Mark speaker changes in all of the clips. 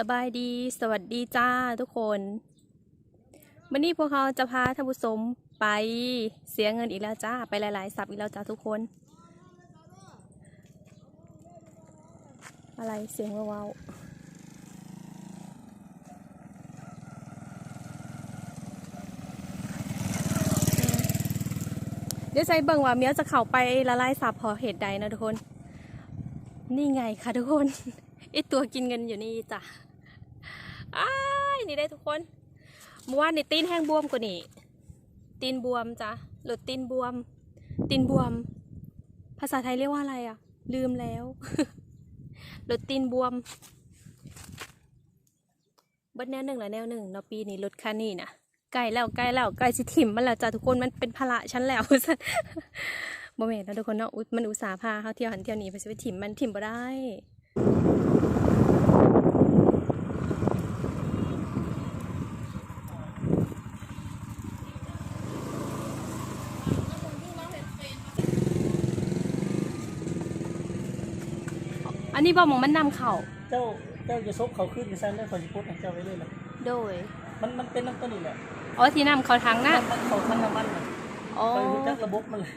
Speaker 1: สบายดี สวัสดีจ้าทุกคนวันนี้พวกเราจะพาท่านผู้ชมไปเสียเงินอีกแล้วจ้า ไปหลายๆสับอีกแล้วจ้าทุกคน อะไรเสียงเว้าวเดี๋ยวใจเบิ่งว่าเมียจะเข้าไปละลายสับพอเหตุใดนะทุกคน นี่ไงค่ะทุกคน ไอตัวกินเงินอยู่นี่จ้ะอ้ายนี่ได้ทุกคนเมื่อวานนี่ตีนแห้งบวมกว่านี่ตีนบวมจ้ะหรือตีนบวม ตีนบวม ภาษาไทยเรียกว่าอะไรอะลืมแล้วหรือตีนบวมเบิดแนวหนึ่งและแนวหนึ่งเนาะปีนี้รถคันนี้นะใกล้แล้วใกล้แล้วใกล้สิถิ่มมันแล้วจ้ะทุกคนมันเป็นภาระฉันแล้วโมเมนต์นะทุกคนเนาะอุ๊ยมันอุตส่าห์พาเขาเที่ยวหันเที่ยวนี้ไปสิไปถิ่มมันถิ่มบ่ได้ นนี้บอกมองมันนำเข่า
Speaker 2: เจ้าเจ้าจะซบเขาขึ้นในซันได้เขาจะพูดให้เจ้าไว้เลยล่ะ
Speaker 1: โดย
Speaker 2: มันมันเป็นน้ำต้นนี่แหละ
Speaker 1: อ๋อที่นำเขาทางหน้า
Speaker 2: มันเขาทั้งน้ำมันน่ะ
Speaker 1: อ๋อ
Speaker 2: ไปรู้จักระบบมันเลย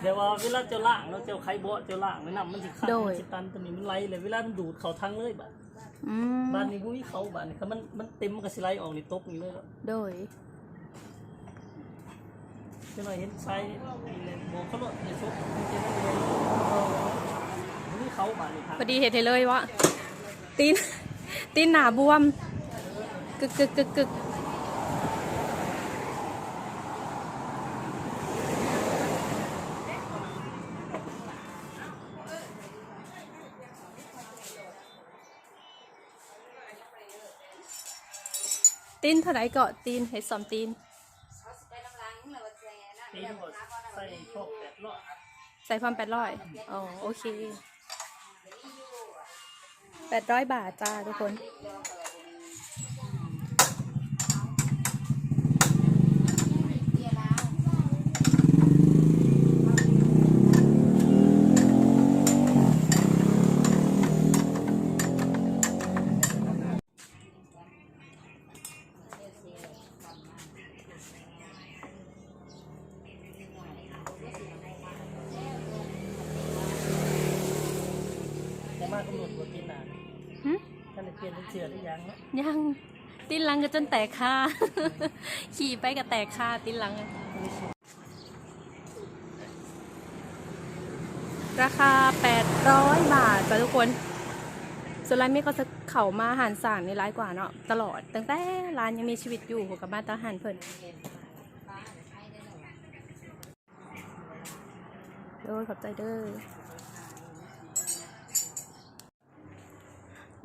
Speaker 2: เดี๋ยวว่าเวลาเจ้าล่างแล้วเจ้าไข่บ่เจ้าล่างไม่นำมันสิขาดมันสิตันตัวนี้มันไหลเลยเวลามันดูดเขาทั้งเลยบ้าน
Speaker 1: อืม
Speaker 2: บ้านนี้บุ้ยเขาบ้านนี้เขามันมันเต็มมันก็สิไหลออกนี่ตกนี่เลยแล้ว
Speaker 1: โดย
Speaker 2: เจ้าหน่อยเห็นไซส์นี่เลยบอกเขาเลยอย่าซบมันจะได้เลยบุ้ ยเขาบ้านนี่ทาง
Speaker 1: พอดีเห็นเลยวะตีนตีนหนาบวมกึกกึกกึกกึกตีนเท่าไหร่ก็ตีนเห็ดสอมตีน
Speaker 2: ตีนหมดใส่พวกแปดรอบ
Speaker 1: ใส่ความแปดร้อยอ๋อโอเค แปดร้อยบาทจ้าทุกคน
Speaker 2: ตีนหลัง
Speaker 1: ก็จนแตกคาขี่ไปก็แตกคาตีนหลัง ราคา 800 บาทจ้ะทุกคนส่วนร้านนี้ก็จะเข่ามาหารสั่งนี่ร้ายกว่าเนาะตลอด ตั้งแต่ร้านยังมีชีวิตอยู่หัวกับบ้านตาหารเพิ่นโดยขอบใจเด้อ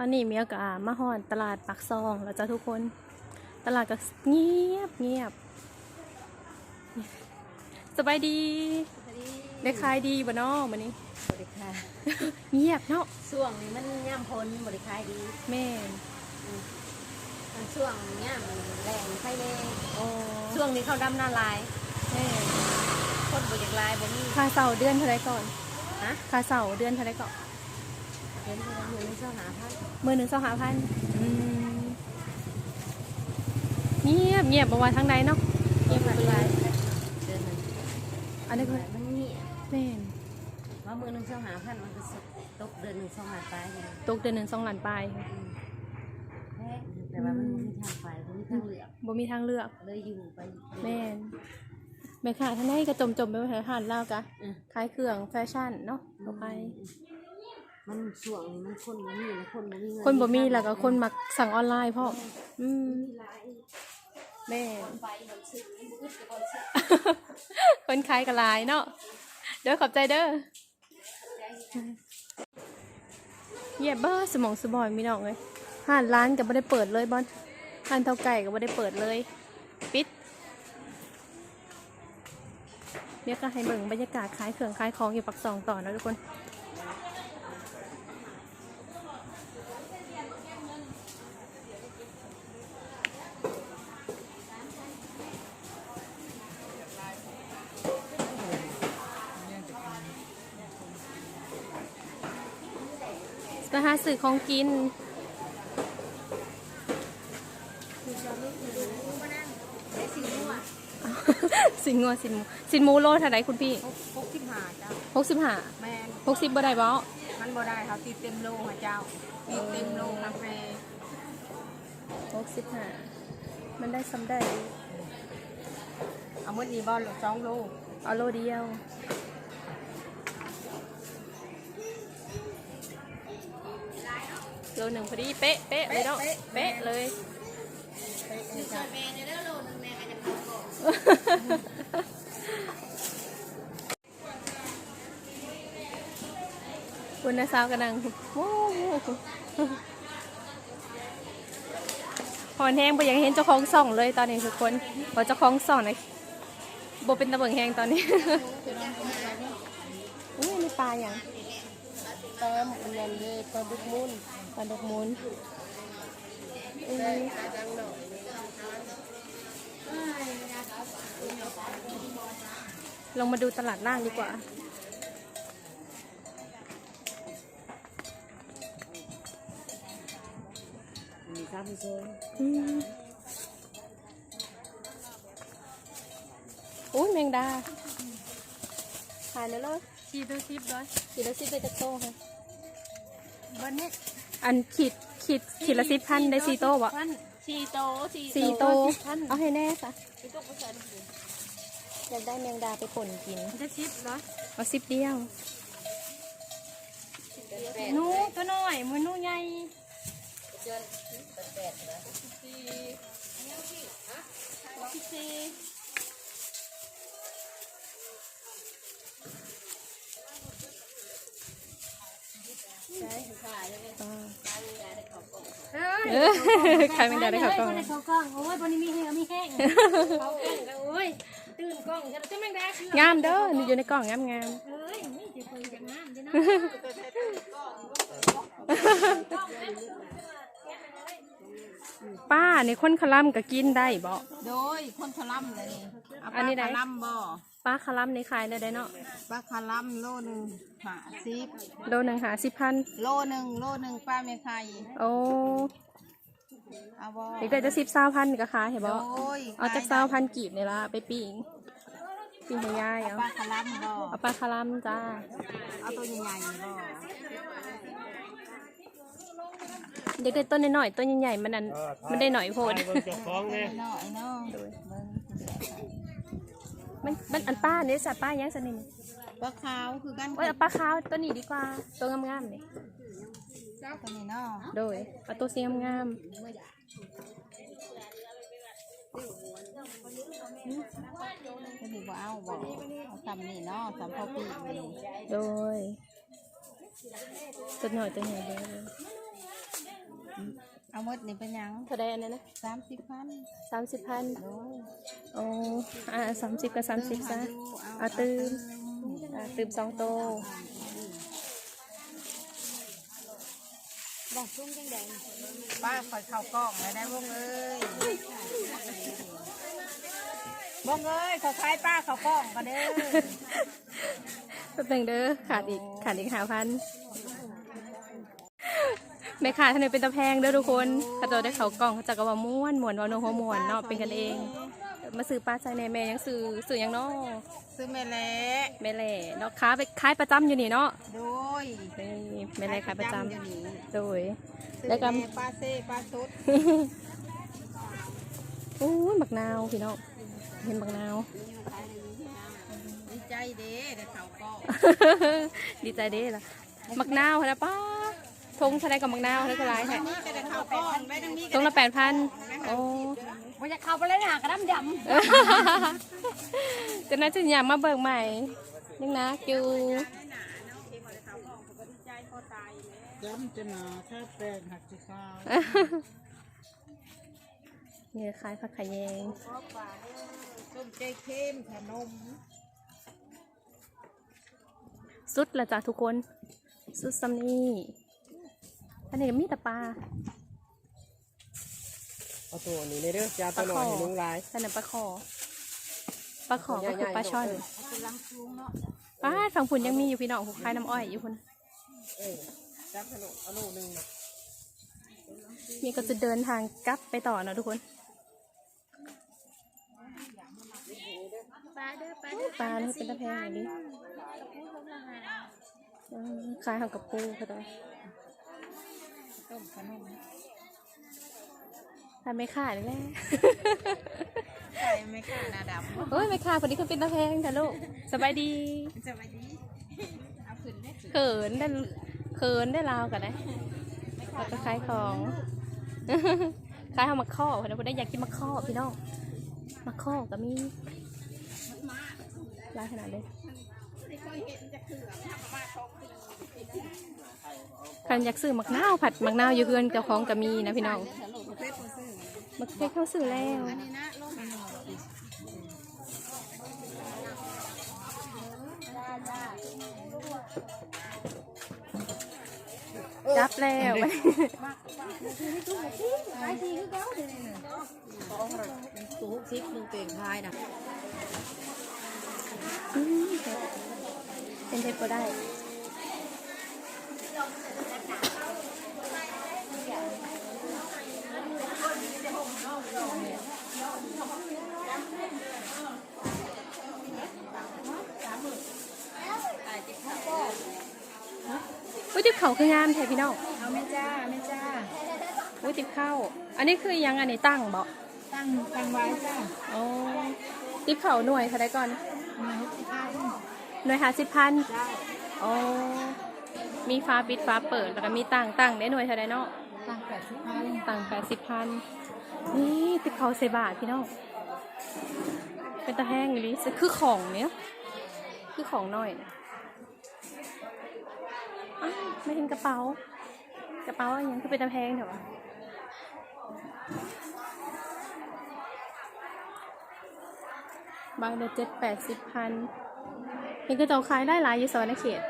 Speaker 1: อนนี้เมียกับมาฮอนตลาดปักซองแล้วจ้ะทุกคน ตลาดก็เงียบเงียบสบายดีได้ขายดีบ่เนาะมื้อนี้
Speaker 3: บริการ
Speaker 1: เงียบเนาะ
Speaker 3: ช่วงนี้มันย่ำพ้นบริการดี
Speaker 1: แม่น
Speaker 3: มันช่วงย่ำแรงไฟแรง
Speaker 1: โอ้
Speaker 3: ช่วงนี้เขาดำหน้าลาย
Speaker 1: แม่น
Speaker 3: คนบริการลายบ่มี
Speaker 1: ค่าเสาเดือนเท่าไรก่อน
Speaker 3: ฮะ
Speaker 1: ค่าเสาเดือนเท่าไรก่อน
Speaker 3: เห็นคนหนึ่งเจ้าหาพัน
Speaker 1: มือหนึ่งสองหาพันอืมเงียบเงียบเมื่อวานทั้งใดเนาะเงียบเป็นไร
Speaker 3: เดือนหนึ่ง
Speaker 1: อันนี้คือ
Speaker 3: มันเงียบ
Speaker 1: แม่น
Speaker 3: ว่ามือหนึ่งเจ้าหาพันมันก็ตกเดือนหนึ่งสองหาไปเลย
Speaker 1: ตกเดือนหนึ่งสองล้านปลาย
Speaker 3: แพงแต่ว่ามันมีทางไปมันมีทางเลือก
Speaker 1: บ่มีทางเลือก
Speaker 3: เลยอยู่ไป
Speaker 1: แม่นแม่ค่ะท่านให้กระจมจมๆไปหาทานเล่าวกะ
Speaker 3: อืม
Speaker 1: ขายเครื่องแฟชั่นเนาะต่อไป
Speaker 3: มันช่วงนี้มันคนบ่มีแล้วคนบ่มีเงิน
Speaker 1: คนบ่มีแล้วก็คนมักสั่งออนไลน์พ่อมอืมแม่
Speaker 3: ไปบนซื้อนี่บุ้ดกับบนซื้อ
Speaker 1: คนขายกระลายเนาะ เด้อขอบใจเด้อเหยียบเบอร์สมองสบอยมีน้องเลยห้านร้านก็ไม่ได้เปิดเลยบอลห้านเท่าไก่ก็ไม่ได้เปิดเลย ปิดเดี๋ยวก็ให้เบิ่งบรรยากาศขายเครื่องขายของอยู่ปักซองต่อนะทุกคนื้อของกิน
Speaker 3: สิ
Speaker 1: นงัวสินหมูสินหมูโลเท่าไรคุณพี่
Speaker 3: หกสิบห้าเจ้า
Speaker 1: หกสิบห้า
Speaker 3: แมน
Speaker 1: หกสิบบ่ได้บ่
Speaker 3: มันบ่ได้เขาตีเต็มโลค่เจ้าตีเต็มโลน้ำเฟ
Speaker 1: หกสิบห้ามันได้ซ้ำได้
Speaker 3: เอาเมื่อนี้บ่สองโล
Speaker 1: เอาโลเดียว ลหนึ่งพอดีเป๊ะเป๊ะเลยเนาะเป๊ะเลยคุณนาสาวกำลังโอ้โหพอนแห้งไปยังเห็นเจ้าของส่องเลยตอนนี้ทุกคนพอเจ้าของส่องนะโบเป็นตะเบิงแห้งตอนนี้อุ้ยนี่ปลาอย่าง
Speaker 3: ตามอันนั้นเลยปลาดุกมุน
Speaker 1: ปลาดกมูลอุ้ยลงมาดูตลาดล่างดีกว่า
Speaker 3: มีข้าวมีโซน
Speaker 1: อืมอุ้ยแมงดา ขายแล้วเลย
Speaker 3: ชีตัวซิปด้วย
Speaker 1: ขีดละสิบเลยจะโตค่ะ
Speaker 3: วันนี้
Speaker 1: อันขีดขีดขีดละสิบพันได้สี่โตวะ
Speaker 3: ชีโตชี
Speaker 1: สี่โต
Speaker 3: พัน
Speaker 1: เอาให้แน่สะ
Speaker 3: ชีโตกุศล
Speaker 1: อยากได้แมงดาไปป่นกิน
Speaker 3: จะชิปเหรอ
Speaker 1: เอาสิบเดียว
Speaker 3: หนูตัวน้อยมือหนูใหญ่สี่
Speaker 1: เออขายแมงดาได้เขาก็
Speaker 3: เขากล้องโอ้ยวันนี้มีแห้งมีแห้งเขากล้องก็โอ้ยตื่นกล้องจะจะแมงดาคืองา
Speaker 1: มเด้อนี่อยู่ในกล่องงามงาม
Speaker 3: เอ้ยนี่จะคุยจะงามจะนะ
Speaker 1: ๆป้าในคนคลัมก็กินได้บ่
Speaker 3: โดยคนคลัมเลยนี่เา
Speaker 1: อันนี้ได้
Speaker 3: ปลาคลัมบ่
Speaker 1: ป้าคลัมในขายได้ได้เนาะ
Speaker 3: ปลาคลัมโลหนึ่งหาสิบ
Speaker 1: โลหนึ่งหาสิบพัน
Speaker 3: โลหนึ่งโลหนึ่งป้าเมไข่
Speaker 1: โอ้
Speaker 3: เอาบ่
Speaker 1: เด็กได้จะสิบสาวพันก็ขายเห็น
Speaker 3: โด
Speaker 1: บ่
Speaker 3: ย
Speaker 1: เอาจากสาวพันกีบนี่ละไปปิ้งปิ้งให้ยายเอา
Speaker 3: ปลาคลัมบ่
Speaker 1: เอาปลาคลัมจ้า
Speaker 3: เอาตัวใหญ่ๆบ่
Speaker 1: เด็กได้ต้นน้อยๆต้นใหญ่ๆมันนั่นมันได้หน่อยโพด
Speaker 2: เบิ่งเจ้าของแน่
Speaker 3: น้อยเนาะ
Speaker 1: มันมันอันป้าเนี่ยสัตว์ป้ายังสนิท
Speaker 3: ปลาขาวคือกัน
Speaker 1: โอ้ยเอาปลาขาวตัวนี้ดีกว่าตัวงามๆนี่
Speaker 3: ตัวนี้เนาะ
Speaker 1: โดยเอาตัวสีงาม
Speaker 3: ตัวนี้บ่เอาบ่เอาซ้ำนี่เนาะซ้ำพอปีนี่
Speaker 1: ๆโดยตัวหน่อยตัวใหญ่เด้อ
Speaker 3: เอาหมดนี่เป็นหยัง
Speaker 1: เท่าใดอันนั้นนะ
Speaker 3: สามสิบพัน
Speaker 1: สามสิบพัน
Speaker 3: โดย
Speaker 1: โอ้อ่าสามสิบกับสามสิบซะเอาตื่มอ่าตืมสองโตว
Speaker 3: ป้าคอยเข้ากล้องเลยได้วงเอ้ยวงเอ้ยเขาคล้ายป้าเขากล้องก็เด้อ
Speaker 1: แป๊บหนึงเด้อขาดอีกขาดอีกหาพันแม่ขาท่านนี้เป็นตะแพงเด้อทุกคนถ้าเจอได้เขากล่องเขาจะกระว่าม้วนม้วนวาโนหัวม้วนเนาะเป็นกันเอง มาซื้อปลาใจในแม่ยังซื้อซื้อหยังเนาะ
Speaker 3: ซื้อแม่เละ
Speaker 1: แม่แหล่เนาะค้าไปขายประจำอยู่นี่เนาะ
Speaker 3: โดย
Speaker 1: นี่แม่แหล่ขายประจำ
Speaker 3: อยู่นี่
Speaker 1: โดย
Speaker 3: ซื้อ
Speaker 1: แล้วก็
Speaker 3: แม่ปลาเซ่ปลาชุด
Speaker 1: อู้ยบักนาวพี่น้องเห็นบักนาว
Speaker 3: ดีใจเด้ได้เขากล้อง
Speaker 1: ดีใจเด้ล่ะมักนาวนะป้าทงเท่าไรกับมักนาวเท่าไรแท้
Speaker 3: นี่ก็ได้เขากล้องได้ทั้งนี้
Speaker 1: ทงละแปดพันโอ้
Speaker 3: ว่าจะเข้าไปเลยหากระดำด
Speaker 1: จะน่าจะอยากมาเบิกใหม่ยังนะกิว
Speaker 3: ย้ำจะหนาแค่แปลงหักจีข้าว
Speaker 1: นี่คล้ายผักขะแยง
Speaker 3: ต้มเจเข้มขนม
Speaker 1: สุดละจ้ะทุกคน สุดซัมนี่อันนี้ก็มีแต่ปลา
Speaker 2: เอาตัวนี้เลยเด้อจ้าตัวหน่อยให้ลุงลาย
Speaker 1: นั่นนปลาคอปลาคอก็คือปลาช่อน
Speaker 3: เป็ลังชูงเนาะ
Speaker 1: ป้าฝังผุนยังมีอยู่พี่น้องคล้ายน้ำอ้อยอยู่คน
Speaker 2: จ้าขนมอโลหนึ่ง
Speaker 1: มีก็จะเดินทางกลับไปต่อเนาะทุกคนป
Speaker 3: ลาเด้อปลาเป
Speaker 1: ลาเป็นตะแพงอย่างนี้คล้ายหักกับปูก็ได้
Speaker 3: ต้มขนม
Speaker 1: ทำไม่ขายเลยแหละ
Speaker 3: ไก่ไม่ค่ะนาดำ
Speaker 1: โอ้ยไม่ขายคนนี้คือเป็นตะแพงค่ะลูกสบายดี
Speaker 3: สวัสดีเอาขึ้นได้
Speaker 1: เขินได้เขินได้ลาวกันนะแล้วก็ขายของขายเอามาข้อคนนั้นคนได้อยากกินมาข้อพี่น้องมาข้อก็มีลายขนาดเลยคันอยากซื้อมักนาวผัดมักนาวอยู่เพื่อนกับของก็มีนะพี่น้องมักเพ ชรเข้าซื้อแล้ว
Speaker 3: อันนี้นะลง
Speaker 1: จับแล้ว
Speaker 3: ไปทีคือเขาเดี๋ยวนี้น่ะตู้ซิปหนึ่งเต่งพายนะ
Speaker 1: เป็นเทปก็ได้ อุ้ยติบเขาคืองามแท้พี่น้อง
Speaker 3: เอาแม่จ้าแม่จ้า
Speaker 1: อุ้ยติบเข้า อันนี้คือยังอันนี้ตั้งบ่
Speaker 3: ตั้งตั้งไว้จ้า
Speaker 1: อ๋อติบเขาหน่วยเท่าไรก่อน
Speaker 3: มาหกสิบห้า
Speaker 1: หน่วยหาสิบพัน
Speaker 3: จ้า
Speaker 1: อ๋อมีฟ้าปิดฟ้าเปิดแล้วก็มีตั้งตั้งได้หน่วยเท่าไรเนาะ
Speaker 3: ตั้งแปดสิบห้า
Speaker 1: ตั้งแปดสิบพัน นี่ติบเขาเซบาทพี่น้อง เป็นตะแห้งอยู่ลิคือของเนี้ยคือของหน่อยอไม่เห็นกระเป๋า กระเป๋าอะไรยังคือเป็นตะแพงเถอะวะบางเดือนเจ็ดแปดสิบพันเห็นกระเจ้าขายได้หลายอยู่สวรรณเขต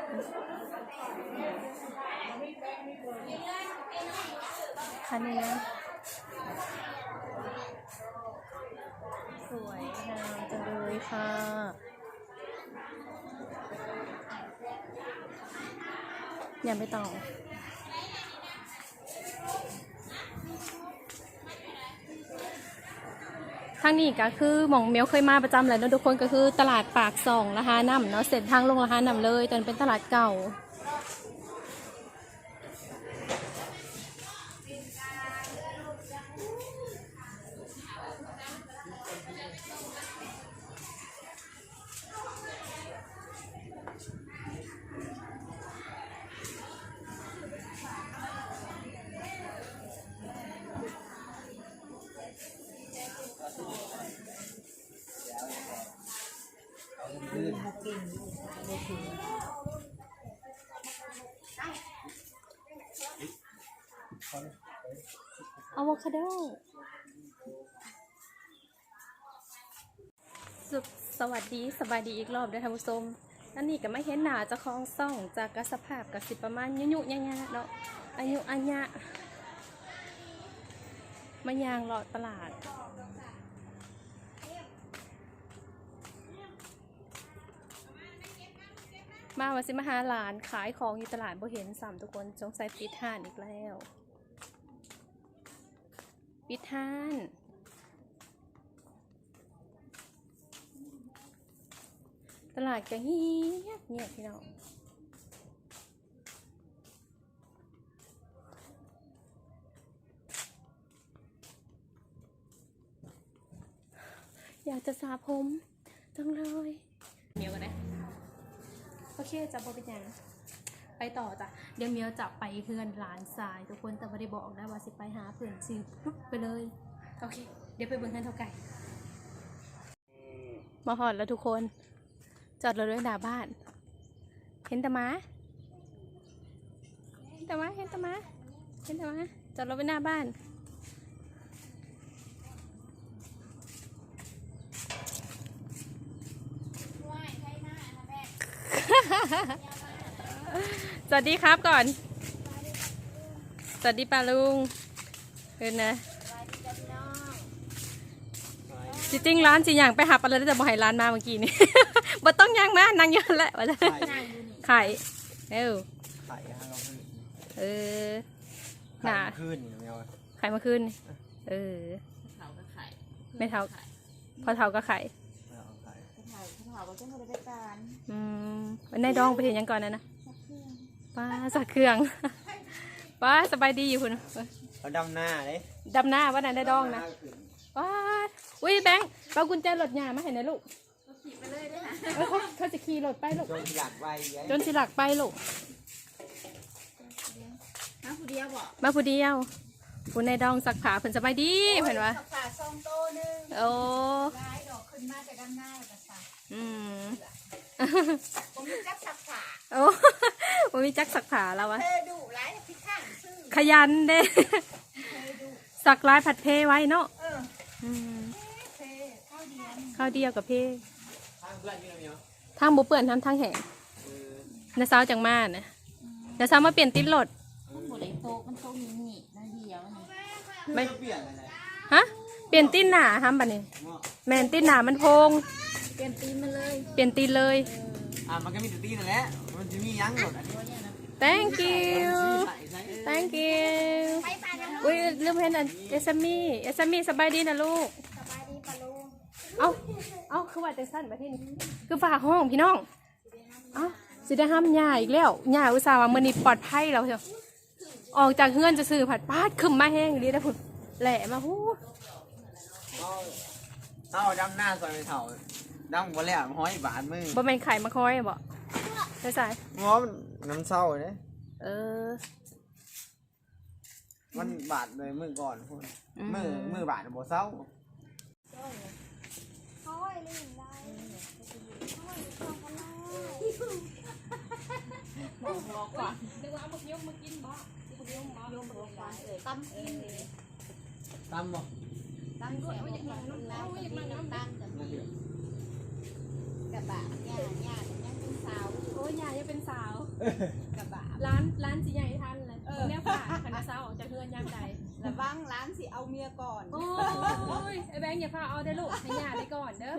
Speaker 1: คันนี้นะ สวยงามจังเลย ค่ะยังไม่ต่อทางนี้ก็คือหม่องเมียวเคยมาประจำแหละเนาะทุกคนก็คือตลาดปากซองนะฮาน้ำเนาะเสร็จทางลงละฮาน้ำเลยตอนเป็นตลาดเก่า อะโวคาโดสุสวัสดีสบายดีอีกรอบเด้วยท่านผู้ชมอันนี้ก็ไม่เห็นหนาจะคลองซ่องจากกสภาพกับสิประมาณยุยุยะยะเนาะอายุอัญญะมายางเลาะตลาด มาวันสิมาหาหลานขายของอยู่ตลาดบ่เห็นสามทุกคนสงสัยปิดห้านอีกแล้ว ปิดห้านตลาดก็เงียบเงียบพี่น้องอยากจะสระผมจังเลยเมียวกันนะ โอเคจะบอเป็นยังไปต่อจ้ะเดี๋ยวเมียวจะไปเพื่อนร้านทราย ทุกคนแต่ไม่ได้บอกนะว่าสิไปหาเพื่อนสิปุ๊บไปเลย โอเค เดี๋ยวไปเบิ่งกันเท่าไก่มาหอดแล้วทุกคน จอดรถด้วยหน้าบ้าน เห็นแตะมาเห็นแตะมาเห็นแตะมาเห็นแตะมาจอดรถไว้หน้าบ้าน สวัสดีครับก่อน สวัสดีป้าลุงเห็นนะจริงๆร้านสิอย่างไปหาปลาเลยแต่บ่ให้ร้านมาเมื่อกี้นี่ บ่ต้องย่างมานั่งอยันแหละว่าจะไข่เอ้ว
Speaker 4: ไข่ฮะเราคือ
Speaker 1: เออ
Speaker 4: ไข่
Speaker 1: น่ะ
Speaker 4: ขึ้นไม่เอา
Speaker 1: ไข่มาขึ้น เออ
Speaker 3: เขาก็ขาย
Speaker 1: ไม่เท่าพอเท่าก็ไข่
Speaker 4: ไม่เอาไข่
Speaker 3: ขาย
Speaker 5: เขาถามว่าจะไม่ได้ไปการ
Speaker 1: อืมวันนายดองไปเห็นหยังก่อนนะนะป้าสักเครื่อง ป้าสบายดีอยู่คุณ
Speaker 4: เขาดำหน้าเลย
Speaker 1: ดำหน้าวันนั้นได้ดองนะ
Speaker 4: หาขึ้น
Speaker 1: ป้าอุ้ยแบงค์เอากุญแจรถยามาให้หนะลูกเออเขาเขาจะขี่รถไปลูก
Speaker 4: จนอยากไปยัย
Speaker 1: จนสิหลักไปลูก
Speaker 5: น้ำผู้เดียวบอก
Speaker 1: มาผู้เดียวคุณนายดองสักผาเพิ่นสบายดีเพิ่นว่า
Speaker 5: สักฝาซองโตนึง
Speaker 1: โอ้
Speaker 5: ร้ายดอกขึ้นมาจากด้านหน้าแล้วก็สัก
Speaker 1: อืม
Speaker 5: ผมมีจักสักฝา
Speaker 1: โอ้บ่มีจักสักผาแล้ววะ
Speaker 5: เธอดุร้ายพี่ข้างซื่อ
Speaker 1: ขยันเด้
Speaker 5: เธอดุ
Speaker 1: สักลายผัดเพไว้เนาะ
Speaker 5: เออ
Speaker 1: อืม
Speaker 5: เธอข้าวเดียว
Speaker 1: ข้าวเดียวกับเพ
Speaker 4: ทางเพื่อนอยู่ไหนเนาะ
Speaker 1: ทางบ่เปื่อนทำทางแห้ง
Speaker 4: เออ
Speaker 1: นาสาวจังมานะนาสาวมาเปลี่ยนติดรถ
Speaker 5: มันบดไอ้โตะมันโตมีหนีนั่นเดียวนี่
Speaker 1: ไม่
Speaker 4: เปลี่ยนอะไร
Speaker 1: ฮะเปลี่ยนตีนหนาทำบัดนี้
Speaker 4: เนาะ
Speaker 1: แม่นตีนหนามันโพง
Speaker 5: เปลี่ยนตีนมาเลย
Speaker 1: เปลี่ยนตีนเลย
Speaker 4: อะมันก็มีแต่ตีนั่นแหละมันจะมียั้งหมดอันนี้
Speaker 5: ตัวเนี้ยนะ
Speaker 1: thank you
Speaker 4: ใส่ใส่
Speaker 1: thank you
Speaker 5: ไปไปนะลูก
Speaker 1: อุ้ยลืมเห็นอันเอสมี่เอสมี่สบายดีนะลูก
Speaker 5: สบายดีปะลุง
Speaker 1: เอาเอาคือว่าจังสั้นมาที่นี่คือฝากห้องพี่น้อง เอาสิได้ห้ามยาอีกแล้วยาอุตส่าห์ว่ามื้อนี้ปลอดภัยแล้วเชียวออกจากเฮือนจะซื้อผัดปาดขึ้นมาแห้งดีนะพุ่นแหละมาหู้
Speaker 4: เอาเอาดำหน้าซอยไม่เท่า ดำก็แล้วห้อยบาทมือ
Speaker 1: บ่แม่นไข่มาคอยบ่ใช่ใช่
Speaker 4: งอมันน้ำเศร้าเลย
Speaker 1: เออ
Speaker 4: มันบาดเลยมือก่อนพุ่น
Speaker 1: อืม
Speaker 4: มือมือบาดบ่เศร้า
Speaker 5: ตั้มกิน
Speaker 4: ตำบ่
Speaker 5: ตั้มด้วยอยากนั่งน้ำแล้วอยากนั่งน้ำตั้งกัน
Speaker 4: นั่นเดียว
Speaker 5: กระบะย่าย่ายังเป็นสาว
Speaker 1: โอ้ยยายังเป็นสาว
Speaker 5: กระบะ
Speaker 1: ร้านร้านสิใหญ่ทันเลยเนี่ยฝากคณะสาวออกจากเฮือนยามใด
Speaker 5: ระวังร้านสิเอาเมียก่อน
Speaker 1: โอ้ยไอ้แบงค์อย่าพาเอาได้อลูกให้ยาได้ก่อนเด้อ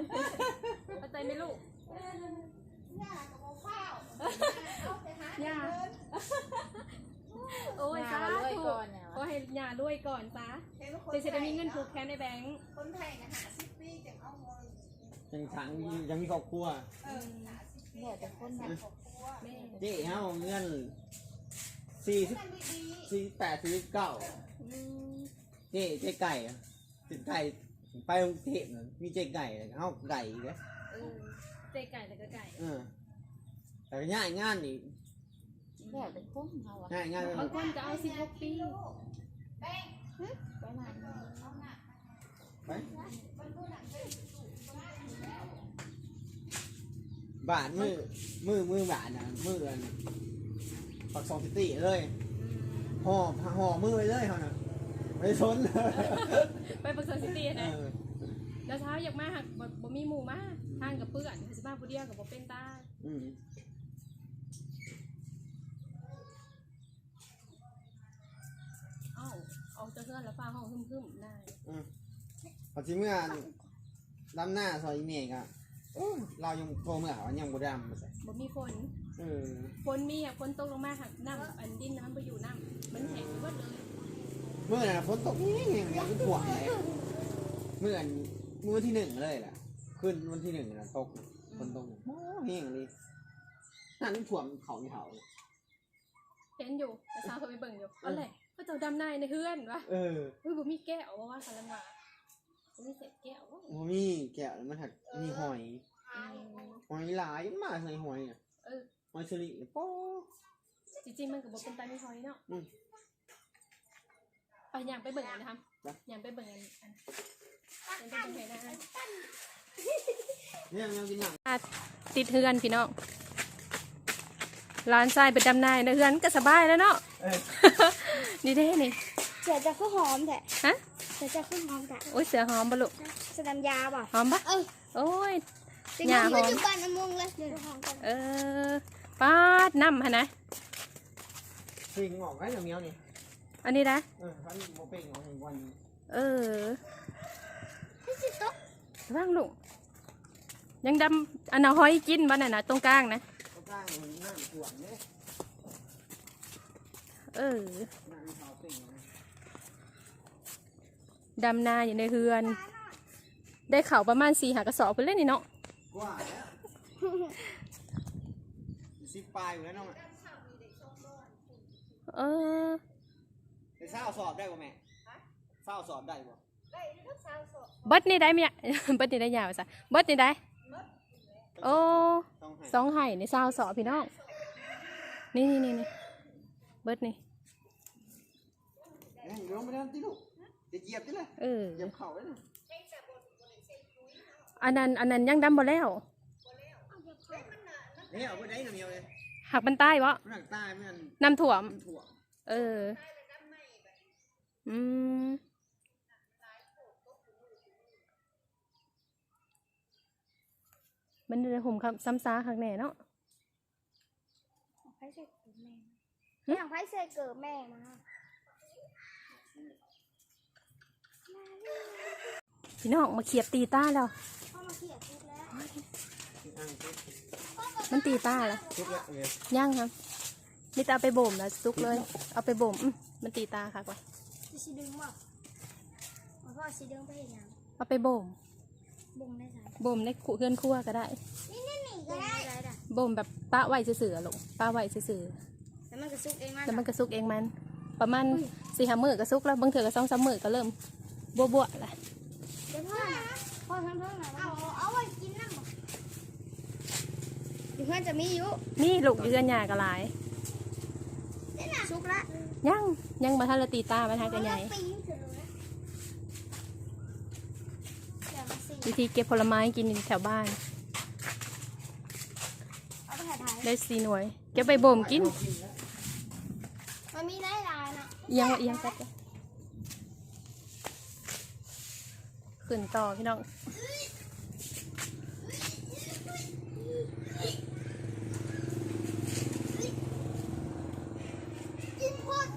Speaker 1: เข้าใจไหมลูก
Speaker 5: ย่ากับเอาข้าวเอาไปหายา
Speaker 1: โอ้ยสา
Speaker 5: ย่าด้วย
Speaker 1: ธุ
Speaker 5: ก่อนเนี่ย
Speaker 1: ก็ให้ยาด้วยก่อนซะ
Speaker 5: เห็นว่าคน
Speaker 1: เดี๋ยวจะได้มีเงินผูกแขนในแบงค์
Speaker 5: คนไทยนะหาสิบปีจะเอาเงิน
Speaker 4: ยังขังยังมีครอบครัว
Speaker 5: เออหาสิบปีเนี่ยแต่คนไทยครอบครัว
Speaker 1: แม่
Speaker 4: เจ๊เฮาเงินสี่สิบ
Speaker 5: มันดี
Speaker 4: สี่สิบแปดสี่สิบเก้า
Speaker 1: อืม
Speaker 4: เจ๊เจ๊ไก่อะเจ๊ไก่ไปกรุงเทพน่ะมีเจ๊ไก่แล้วก็เฮาไก่อีกแล้ว
Speaker 1: เออเจไก่แต่ก็ไก่
Speaker 4: เออแต่ก็ง่ายงานนี่
Speaker 5: ๆเนี่ยแต่คนเขาอะ
Speaker 4: ง่ายงาน
Speaker 1: บางคนก็เอาสิบหกปี
Speaker 5: ไปไหน
Speaker 4: ไป บาทมือมือมือบาทนะมืออันปักสองสิตี้เลยห่อห่อมือไปเลยเขาน่ะไม่สน
Speaker 1: ไปปักซอยซิตี้
Speaker 4: เอ
Speaker 1: นะ
Speaker 4: อ
Speaker 1: แล้วเช้าอยากมาหักบ่บ่มีหมู่มาทานกับเพื่อนสิมาผู้เดียวกับบ่เป็นตา
Speaker 4: อืม
Speaker 1: เอ้าเอาจากเพื่อนแล้วฟ้าห้องคึมๆได้
Speaker 4: พอทีเมื่อดำหน้าซอยเมกอะ โอ้ยเรายังโทรเมื่อวันยังบ่ดำมาใส่
Speaker 1: บ่มีฝน
Speaker 4: เออ
Speaker 1: ฝนมีอะฝนตกลงมาหักน้ำอันดินน้ำไปอยู่น้ำมันแห้งไปหมดเลย
Speaker 4: เมื่อน่ะฝนตกนี่ยังยังเป็นห่วงเลยเมื่ออันเมื่อวันที่หนึ่งเลยแหละขึ้นวันที่หนึ่งน่ะตกฝนตกโอ้เฮียงเลยนั่นถ่วมเขาไม่เขา
Speaker 1: เห็นอยู่แต่เช้าเขาไปเบิ่งอยู่เอาเลยก็เจ้าดำนายในเฮือนวะ
Speaker 4: เออ
Speaker 1: เฮ้ยบ่มีแก้วว่าว่าคันละมาบ่ มีเศษแก้ววะ
Speaker 4: โอ้มีแกะแล้วมันหักมีหอย
Speaker 1: อืม
Speaker 4: หอยหลายมากเลยหอยอะ
Speaker 1: เออ
Speaker 4: หอยเชอรี่โป้
Speaker 1: จริงๆมันก็บ่เป็นตามีหอยเนาะ
Speaker 4: อืม
Speaker 1: ไปย่างไปเบิ่งอันนะครับ
Speaker 4: จ้ะ
Speaker 1: ย่างไปเบิ่งอันอันย่างไปเบิ่งไหนนะ
Speaker 4: เนี่ยยังกินหนัง
Speaker 1: อะติดเฮือนพี่น้องร้านทรายเป็นดำนายในเฮือนก็สบายแล้วเนาะ
Speaker 4: เออ
Speaker 1: นี่เด้นี่
Speaker 6: เสือจะขึ้นหอมแต่
Speaker 1: ฮะ
Speaker 6: เสือจะขึ้นหอมแต่
Speaker 1: โอ้ยเสือหอมบ่ลูก
Speaker 6: เสือดำยาป่ะ
Speaker 1: หอมปะ
Speaker 6: เออ
Speaker 1: โอ้ย
Speaker 6: จะ
Speaker 1: หญ้าหอม
Speaker 6: ปัจจุบันน้ำมุงเลยเดี๋ยวหอมกัน
Speaker 1: เออปาดน้ำฮะนะ
Speaker 4: ปิงออกได้เหรอเมียวนี่
Speaker 1: อันนี้นะ
Speaker 4: เออพันโมปิงออกหนึ่งวัน
Speaker 1: เออ
Speaker 6: พี่สิโต๊ะ
Speaker 1: ว่างลูกยังดำอันน่ะหอยกินบ้านน่ะนะตรงกลางนะ
Speaker 4: ก็กล้างมันน้ำถ่วมเนี่ย
Speaker 1: เออ
Speaker 4: น้ำเขาปิง
Speaker 1: ดำนาอยู่ในเฮือน ได้เข่าวประมาณสี่หากระสอบไปเล่นนี่เนาะ
Speaker 4: กว่าแล้วสิบปลายอยู่แล้วน้องอะ
Speaker 1: เออ
Speaker 4: ไปเศร้าสอบได้ป่ะแม่เศร้าสอบได้ป่ะ
Speaker 1: เบิดนี่ได้ไหมเบิดนี่ได้ยาวซะเบิดนี่ได้โอ้
Speaker 4: ต้องให้
Speaker 1: สองไห่ในซาวสอพี่น้องนี่นี่นี่นี่เบิดนี่
Speaker 4: เอ้ยลงไปนั่นที่ลูก จะเหยียบที่เลย
Speaker 1: เออ
Speaker 4: เหยียบเข่าไว้นะ
Speaker 1: อันนั้นอันนั้นยังดำบ่แล้ว
Speaker 4: เนี่ยเอาไปได้หน่อยเดียวเลย
Speaker 1: หักมันใต้บ่
Speaker 4: มันหนังใต้มัน
Speaker 1: น้ำถ่วม
Speaker 4: มันถ่วง
Speaker 1: เออ อืม มันเลยห่มคำซ้ำซาข้างแน่เนาะ
Speaker 6: ไพ่ใส่เกิดแม่อย่างไพ่ใส่เกิดแม่มา
Speaker 1: พี่น้องมาเขียบตีต้าแล้ว
Speaker 6: พ่อมาเขี่ยทุกแล้ว
Speaker 4: อ่างทุก
Speaker 1: มันตีต้าแล้ว
Speaker 4: ทุกแล้วเลย
Speaker 1: ย่างครับนี่ตาเอาไปบ่มแล้วซุกเลย เอาไปบ่มอื้อมันตีตาค่ะกว่า
Speaker 6: จะสีดึงบ่พ่อสีดึงไปเห็นยัง
Speaker 1: เอาไปบ่ม
Speaker 6: บุ้งได้ใส่
Speaker 1: บ่มในขู่เพื่อนครั่วก็ได้
Speaker 6: นี่นี่นี่ก็ได้ได้ด่ะ
Speaker 1: บ่มแบบป้าไว้ซื่อๆลงป้าไว้ซื่อ
Speaker 6: แล้วมันก็ซุกเอง
Speaker 1: ๆแล้วมันก็ซุกเองมัน ประมาณสี่ห้ามื้อก็ซุกแล้วบางเถื่อก็สองสามมื้อก็เริ่ม บัวบัวๆแหละ
Speaker 6: เดี๋ยวพ่อนะพ่อทั้งท้องนะเอาเอาไว้กินน้ำบ่เดี๋ยวเพื่อนจะมีอยู่
Speaker 1: นี่ลูกอยู่เรือนหยาก็หลาย
Speaker 6: ซุกละ
Speaker 1: ยังยังมาทันละตีตามาทางกันใหญ่
Speaker 6: ปีนเถอะนะเดี๋ยวมาสิ
Speaker 1: วิธีเก็บผลไม้กินแถวบ้าน
Speaker 6: เอาไปถ่ายถ่าย
Speaker 1: ได้สีหน่วย เก็บไปบ่มกิน
Speaker 6: มันมีได้หลายนะ
Speaker 1: เอียงว่าเอียงกัดเลย ขึ้นต่อพี่น้อง
Speaker 6: กินโคตร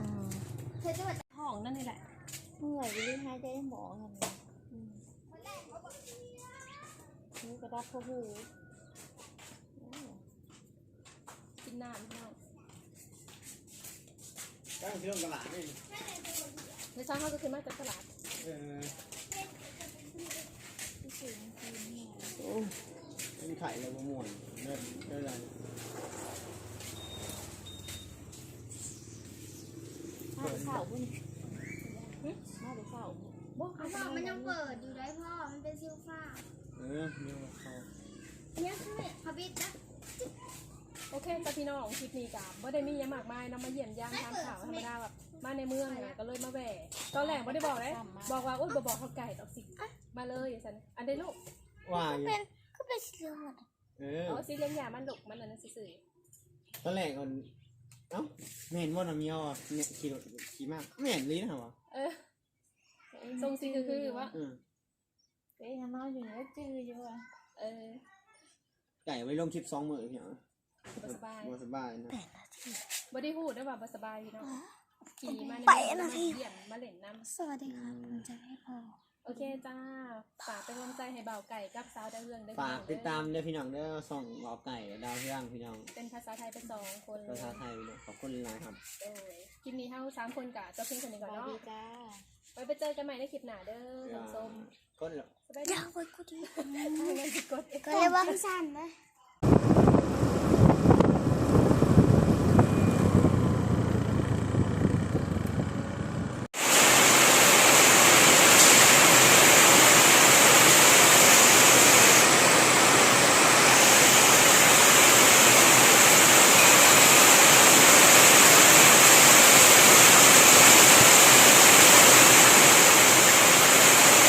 Speaker 1: อืม
Speaker 6: เธอจะมา
Speaker 1: ห้องนั่นนี่แหละ
Speaker 6: เหนื่อยวิ่งให้ได้หมอกันนี่ก็ได้พวกหู
Speaker 1: กินน้ำพี่น้อง
Speaker 4: ตั้งที่ลงตลาดนี่
Speaker 1: ในเช้าเขาก็ขึ้นมาจากตลาด
Speaker 4: เออ โอ้ไม่มีไข่เลยมะม่วงเริ่มเริ่มอะไร
Speaker 1: มาเช้าบุญมาเช้าบ่
Speaker 6: พ่อมันยังเปิดอยู่ได้พ่อ มันเป็นซิลฟ้า
Speaker 4: เออเนื้อเขา
Speaker 6: เนี่ยคือพบิดนะ
Speaker 1: โอเคจ้ะพี่น้องคลิปนี้กับบ่ได้มีหยังมากมายนำมาเยี่ยมย่างทำข่าวธรรมดาแบบมาในเมืองน่ะก็เลยมาแหวะตอนแรกบ่ได้บอกเลยบอกว่าอุ้ยบ่บอกเขาไก่ดอกสิ มาเลยสันอันใดลูก
Speaker 4: ว่าอยู่
Speaker 6: เป็นก็เป็นซิลหมด
Speaker 4: เออ
Speaker 1: เอาสิเลี้ยงยามันลูกมันอันนั้นซื่อ
Speaker 4: ตอนแรกก่อนเอ้าไม่เห็นว่าน้ำเมียวอะเนี่ยขี่รถขี่มากไม่เห็นลิ้นเหรอวะ
Speaker 1: ๆเออทรงสิคือคือว่า
Speaker 4: เออ
Speaker 6: เอ้ยน้องอยู่เนี่ยจืดอยู่อะ
Speaker 1: เออ
Speaker 4: ไก่ไว้ลงคลิปสองมือพี่เหรอ
Speaker 1: บ่สบาย
Speaker 4: บ่สบายนะ
Speaker 1: บ่ได้พูดได้ว่าบ่สบายพี่น้องขี่มาใน
Speaker 6: ไป
Speaker 1: เมือง
Speaker 6: นะ
Speaker 1: มา
Speaker 6: พี่
Speaker 1: เยี่ยมมาเล่นน้ำ
Speaker 6: สวัสดีครับผมจะให้พ่อ
Speaker 1: โอ เคจ้า ฝากเป็นกำลังใจให้เบาไก่กับสาวดาวเรืองด้วย
Speaker 4: ฝากติดตามด้วยพี่น้องเด้อส่องหลอกไก่ดาวเรื่องพี่น้อง
Speaker 1: เป็นภาษาไทยเป็นสองคนเล
Speaker 4: ภายษาไทยพี่น้องขอบคุณหลายครับ
Speaker 1: โดยคลิปนี้เฮาสามคนกะเจ้าเพียงคนนี้ก่อนเนาะ
Speaker 6: จ้า
Speaker 1: ไว้ไปเจอกันใหม่ในคลิปหน้าเด้อท่านผู้ชม
Speaker 4: ก้นเหรอ
Speaker 1: สบาย
Speaker 6: อ
Speaker 1: ดี
Speaker 6: ยากไปกูดี
Speaker 1: ทางนั้นสิกดเอง
Speaker 6: ก็เลยว่าสั้นไหม